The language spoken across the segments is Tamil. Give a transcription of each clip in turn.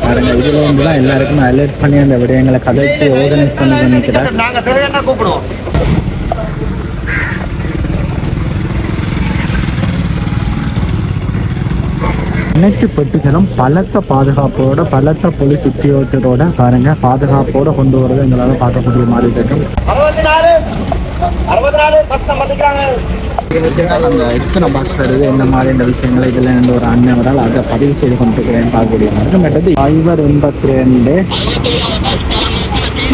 பாருங்க இதுல இருந்து தான் எல்லாருக்கும் அலர்ட் பண்ணி அந்த விடயங்களை கதைச்சு ஆர்கனைஸ் பண்ணி கூப்பிடுவோம். அனைத்து பெட்டிகளும் பலத்த பாதுகாப்போட பலத்த போலீஸ் உத்தியோகத்தோட பாருங்க பாதுகாப்போட கொண்டு வரதை எங்களால பார்க்கக்கூடிய மாதிரி இருக்கும் அறுபத்தி நாலு அறுபத்தி நாலு அந்த எத்தனை பாக்ஸ் வருது இந்த மாதிரி இந்த விஷயங்களை இதில் இருந்து ஒரு அண்ணன் அதை பதிவு செய்து கொண்டிருக்கிறேன் பார்க்கக்கூடிய மாதிரி. மற்றது ஐவர் எண்பத்தி ரெண்டு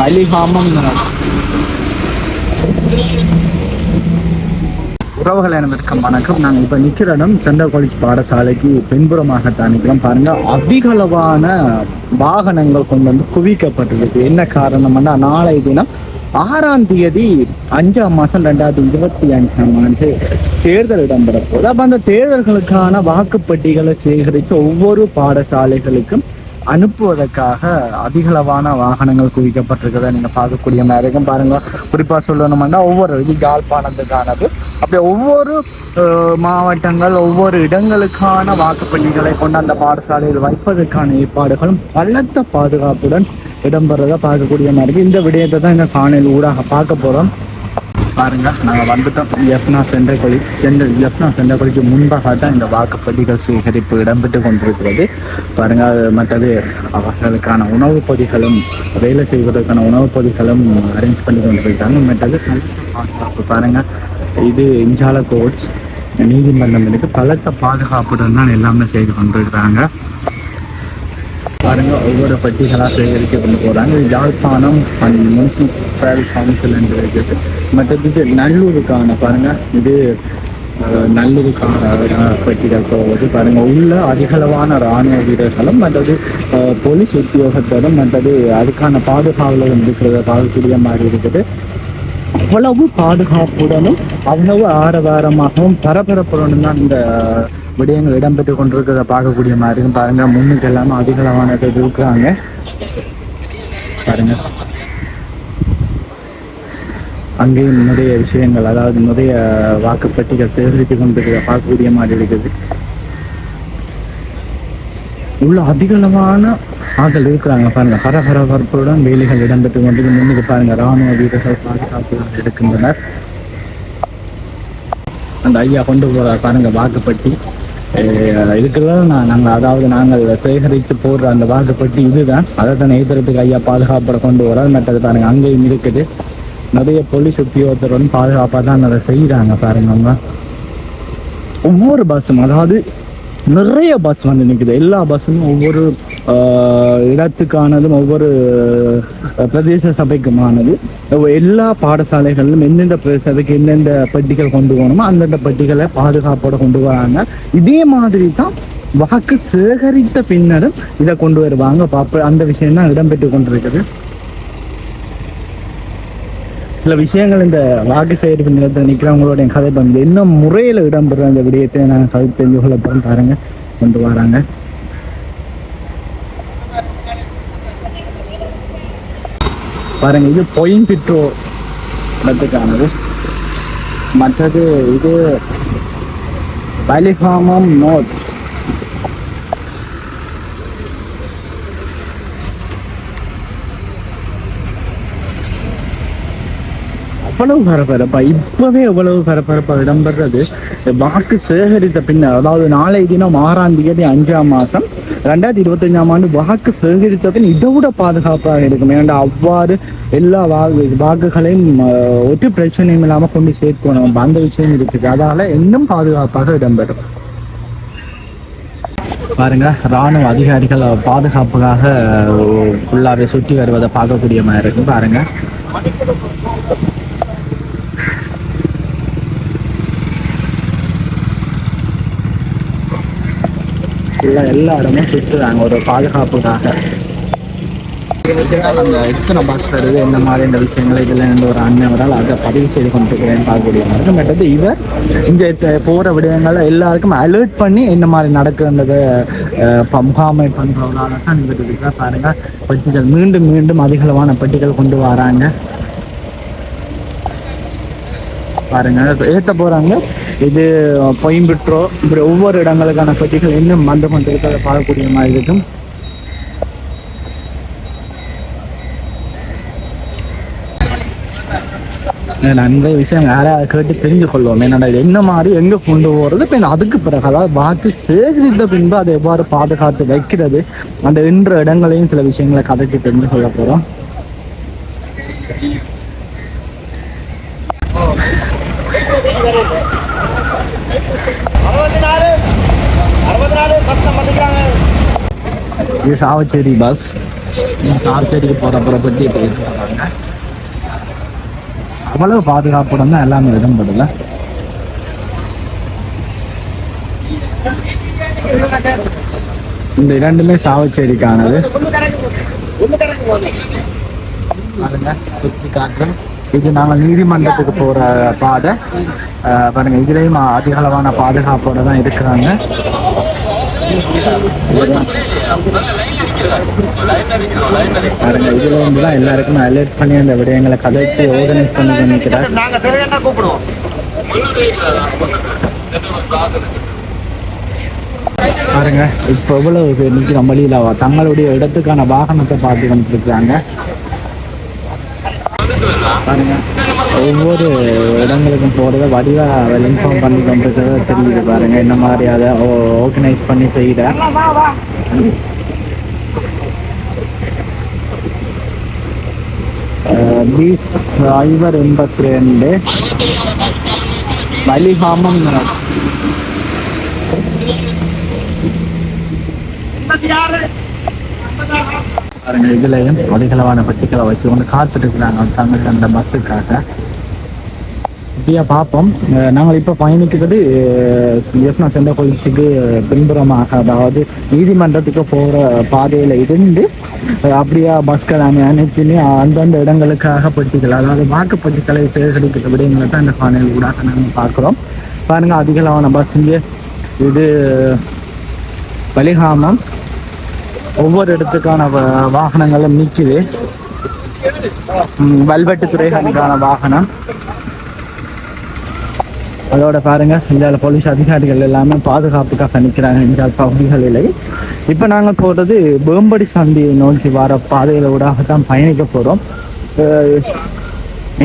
வலிகாமம் உறவுகள் அனைவருக்கும் வணக்கம். நாங்கள் இப்போ நிற்கிற இடம் சென்ட்ரல் காலேஜ் பாடசாலைக்கு பின்புறமாகத்தான் நிற்கிறோம். பாருங்க அதிகளவான வாகனங்கள் கொண்டு வந்து குவிக்கப்பட்டிருக்கு. என்ன காரணம்னா நாளை தினம் ஆறாம் தேதி அஞ்சாம் மாதம் ரெண்டாயிரத்தி இருபத்தி அஞ்சாம் ஆண்டு தேர்தல் இடம்பெற போகுது. அப்போ அந்த தேர்தல்களுக்கான வாக்குப்பட்டிகளை சேகரித்து ஒவ்வொரு பாடசாலைகளுக்கும் அனுப்புவதற்காக அதிகளவான வாகனங்கள் குவிக்கப்பட்டிருக்கிறத நீங்க பார்க்கக்கூடிய நேரம் இருக்கும். பாருங்க குறிப்பா சொல்லணும்னா ஒவ்வொரு இது யாழ்ப்பாணத்துக்கானது. அப்படி ஒவ்வொரு மாவட்டங்கள் ஒவ்வொரு இடங்களுக்கான வாக்குப்பள்ளிகளை கொண்டு அந்த பாடசாலையில் வைப்பதற்கான ஏற்பாடுகளும் பலத்த பாதுகாப்புடன் இடம்பெறதை பார்க்கக்கூடிய மாதிரி இருக்கு இந்த விடயத்தை தான் இந்த காணொலி ஊடாக பார்க்க போறோம். பாருங்க நாங்க வந்துட்டோம். Jaffna central college central Jaffna central கொலிக்கு முன்பாக தான் இந்த வாக்குப்பதிகள் சேகரிப்பு இடம்பெற்று கொண்டிருக்கிறது. பாருங்க அது மற்றது அவர்களுக்கான உணவுப் பொதிகளும் வேலை செய்வதற்கான உணவுப் பொதிகளும் அரேஞ்ச் பண்ணி கொண்டிருக்காங்க மற்றது பாதுகாப்பு பாருங்க இது இஞ்சால கோட்ஸ் நீதிமன்றம் இருக்கு பலத்த பாதுகாப்புடன் தான் எல்லாமே செய்து கொண்டிருக்கிறாங்க. பாருங்க ஒவ்வொரு பட்டிகளாக சேகரித்து கொண்டு போகிறாங்க யாழ்ப்பாணம் அண்ட் முனிசிபல் கவுன்சில் என்று இருக்குது மற்றபடி நல்லூருக்கான பாருங்க. இது நல்லூருக்கான பட்டிகள் போவது பாருங்க உள்ள அதிகளவான இராணுவ வீரர்களும் மற்றது போலீஸ் உத்தியோகத்தோடும் மற்றது அதுக்கான பாதுகாவலும் இருக்கிறத. பார்க்கக்கூடிய மாதிரி இருக்குது. அவ்வளவு பாதுகாப்புடனும் அவ்வளவு ஆரவாரமாகவும் பரபரப்புடனும் தான் இந்த விடயங்கள் இடம்பெற்று கொண்டிருக்கிறத பார்க்கக்கூடிய மாதிரி இருக்கும். பாருங்க முன்னுக்கு எல்லாமே அதிகளவான இருக்கிறாங்க பாருங்க. அங்கேயும் நிறைய விஷயங்கள் அதாவது நிறைய வாக்குப்பட்டிகள் சேகரித்து கொண்டிருக்கிறத பார்க்கக்கூடிய மாதிரி இருக்குது. உள்ள அதிகளவான ஆட்கள் இருக்கிறாங்க. பாருங்க பரபரப்புடன் வேலைகள் இடம்பெற்று கொண்டு முன்னுக்கு பாருங்க ராணுவ வீரர்கள் பாதுகாப்பு எடுக்கின்றனர் அந்த ஐயா கொண்டு போற பாருங்க வாக்குப்பட்டி. இதுக்கெல்லாம் இருக்கிறத நான் நாங்கள் அதாவது நாங்கள் சேகரித்து போடுற அந்த வாக்குப்பட்டி இதுதான். அதை தான் எதிர்த்துக்கு ஐயா பாதுகாப்பை கொண்டு வரார் மற்றது பாருங்க அங்கேயும் இருக்குது. நிறைய போலீஸ் உத்தியோகத்தருடன் பாதுகாப்பாக தான் அதை செய்கிறாங்க பாருங்க அவங்க ஒவ்வொரு பஸ்ஸும் அதாவது நிறைய பஸ் வந்து நிற்குது எல்லா பஸ்ஸும் ஒவ்வொரு இடத்துக்கானதும் ஒவ்வொரு பிரதேச சபைக்குமானது. எல்லா பாடசாலைகளிலும் எந்தெந்த பிரதேசத்துக்கு எந்தெந்த பட்டிகள் கொண்டு போகணுமோ அந்தந்த பட்டிகளை பாதுகாப்போடு கொண்டு வராங்க. இதே மாதிரி தான் வாக்கு சேகரித்த பின்னரும் இதை கொண்டு வருவாங்க. பாப்ப அந்த விஷயம் தான் இடம்பெற்று கொண்டிருக்குது. சில விஷயங்கள் இந்த வாக்கு சேகரிப்பு நிலத்தில் நிற்கிறவங்களுடைய கதை வந்து என்ன முறையில் இடம்பெற அந்த விடயத்தை நான் கதை தெரிஞ்சு கொள்ள போகிறேன் பாருங்க கொண்டு வராங்க. பாருங்க இது பொயின் பிட்ரோ இடத்துக்கானது. மற்றது இது பலிகாமம் நோட். அவ்வளவு பரபரப்பா இப்பவே எவ்வளவு பரபரப்பா இடம்பெறது வாக்கு சேகரித்த பின்னர் அதாவது நாளை தினம் ஆறாம் தேதி அஞ்சாம் மாசம் ரெண்டாயிரத்தி இருபத்தஞ்சாம் ஆண்டு வாக்கு சேகரித்த பின் இதை விட பாதுகாப்பாக இருக்கும். ஏன்னா அவ்வாறு எல்லா வாக்கு வாக்குகளையும் அஹ், ஒரு பிரச்சனையும் இல்லாமல் கொண்டு சேர்க்கணும். அந்த விஷயம் இருக்குது. அதனால இன்னும் பாதுகாப்பாக இடம்பெறும். பாருங்க ராணுவ அதிகாரிகள் பாதுகாப்புக்காக ஃபுல்லாவே சுற்றி வருவதை பார்க்கக்கூடிய மாதிரி இருக்கும் பாருங்க. ஃபுல்லாக எல்லா இடமும் சுற்றுறாங்க ஒரு பாதுகாப்புக்காக. அந்த எத்தனை பாக்ஸ் வருது? என்ன மாதிரி இந்த விஷயங்கள்? இதில் இருந்து ஒரு அண்ணவரால் அதை பதிவு செய்து கொண்டிருக்கிறேன். பார்க்கக்கூடிய மாதிரி. இவர் இங்கே போகிற விடயங்களை எல்லாருக்கும் அலர்ட் பண்ணி என்ன மாதிரி நடக்குன்றதை அஹ், ப- முகாமை பண்ணுறவங்களால தான் இந்த இருக்கிற பாருங்க. பெட்டிகள் மீண்டும் மீண்டும் அதிகளவான பெட்டிகள் கொண்டு வராங்க. பாருங்க. ஏற்ற ஏத்த போறாங்க. இது கோயம்புற்றோ இப்படி ஒவ்வொரு இடங்களுக்கான பெட்டிகள் இன்னும் வந்து கொண்டிருக்கிறத பார்க்கக்கூடிய மாதிரி இருக்கும். நன்மை விஷயம் வேற கேட்டு தெரிஞ்சு கொள்வோம். என்னடா என்ன மாதிரி எங்க கொண்டு போறது? பின் அதுக்கு பிறகு அதாவது பார்த்து சேகரித்த பின்பு அதை எவ்வாறு பாதுகாத்து வைக்கிறது? அந்த என்ற இடங்களையும் சில விஷயங்களை கதைக்கு தெரிஞ்சு கொள்ள போறோம். இது சாவச்சேரி பஸ் சாவச்சேரிக்கு போகிற புறப்பட்டு இப்போ அவ்வளவு பாதுகாப்புடன் தான் எல்லாமே இடம்படல இந்த இரண்டுமே சாவச்சேரிக்கானது. ஒன்று பாருங்க சுற்றி காட்டுறேன் இது நாங்கள் நீதிமன்றத்துக்கு போகிற பாதை. பாருங்கள் பாருங்க இதுலேயும் அதிகளவான பாதுகாப்போட தான் இருக்கிறாங்க. பாருங்க இதுல தான் எல்லாருக்கும் அலர்ட் பண்ணி அந்த விடயங்களை கதைச்சு ஆர்கனைஸ் பண்ணி பண்ணிக்கிறார் கூப்பிடுவோம்? பாருங்க இப்போ எவ்வளவு பேர் நிற்கிறோம் வழியில தங்களுடைய இடத்துக்கான வாகனத்தை பார்த்து வந்துருக்குறாங்க பாருங்க. ஒவ்வொரு இடங்களுக்கும் போறத வடிவா இன்ஃபார்ம் பண்ணி கொண்டிருக்கிறத தெரியுது பாருங்க. என்ன மாதிரி அதை ஆர்கனைஸ் பண்ணி செய்கிற பீச் ஐவர் எண்பத்தி ரெண்டு வலிகாமம் எண்பத்தி ஆறு. பாருங்க இதுலயும் அதிகளவான பெட்டிகளை வச்சு கொண்டு காத்துட்டு இருக்கிறாங்க தமிழ் அந்த பஸ்ஸுக்காக. இப்படியா பார்ப்போம். நாங்கள் இப்போ பயணிக்கிறது எஃப்னா சென்ற கொலிச்சிக்கு பின்புறமாக அதாவது நீதிமன்றத்துக்கு போகிற பாதையில் இருந்து அப்படியா பஸ்கள் அணி அனைத்துமே அந்தந்த இடங்களுக்காக பெட்டிகள் அதாவது வாக்குப்பட்டிகளை சேகரிக்கிற விடயங்களை தான் இந்த காணொலி ஊடாக நாங்கள் பார்க்குறோம். பாருங்க அதிகளவான பஸ் இங்கே. இது வலிகாமம் ஒவ்வொரு இடத்துக்கான வாகனங்களும் நிற்குது வல்வெட்டு துறைகளுக்கான வாகனம். அதோட பாருங்க இந்த போலீஸ் அதிகாரிகள் எல்லாமே பாதுகாப்புக்காக நிற்கிறாங்க இந்த பகுதிகளிலே இப்போ நாங்கள் போகிறது வேம்படி சந்தியை நோக்கி வர பாதையில ஊடாகத்தான் பயணிக்க போகிறோம்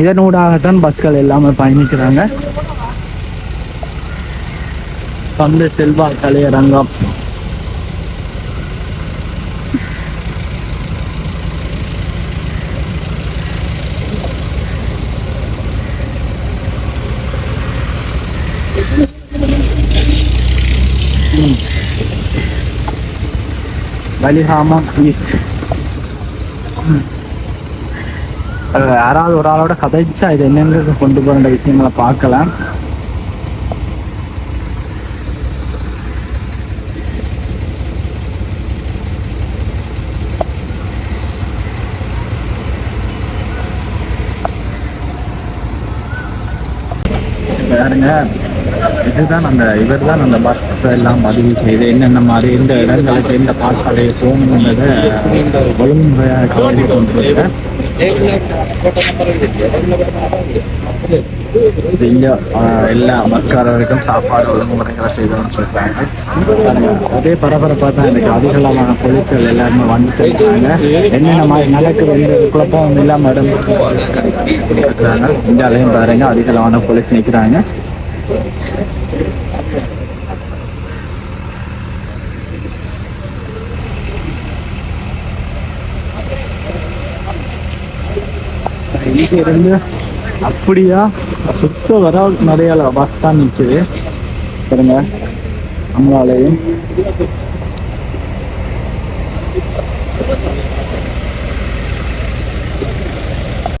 இதனூடாகத்தான் பஸ்கள் எல்லாமே பயணிக்கிறாங்க. பந்து செல்வா கலையரங்கம். வலிகாமம் ஈஸ்ட் யாராவது ஒரு ஆளோட கதைச்சா இது என்னென்ன கொண்டு போகிற விஷயங்களை பார்க்கலாம். பாருங்க இதுதான் அந்த இவர் தான் அந்த பஸ் எல்லாம் பதிவு செய்து என்னென்ன மாதிரி இந்த இடங்களுக்கு எந்த பாடசாலையை போகணுன்றதை ஒழுங்குமுறையாக கவனி கொண்டிருக்கேன் இது எல்லா பஸ்காரருக்கும் சாப்பாடு ஒழுங்குமுறைகளை செய்து கொண்டிருக்காங்க அதே பரபரப்பாக தான் எனக்கு அதிகளவான பொருட்கள் எல்லாருமே வந்து சேர்த்தாங்க என்னென்ன மாதிரி நடக்குது எந்த குழப்பம் இல்லாமல் இடம் இருக்கிறாங்க இந்தியாலையும் பாருங்க அதிகளவான போலீஸ் நிற்கிறாங்க. இங்க இருந்து அப்படியா? சுத்த வர நிறைய பஸ் தான் நிற்குது பாருங்க. நம்மளாலையும்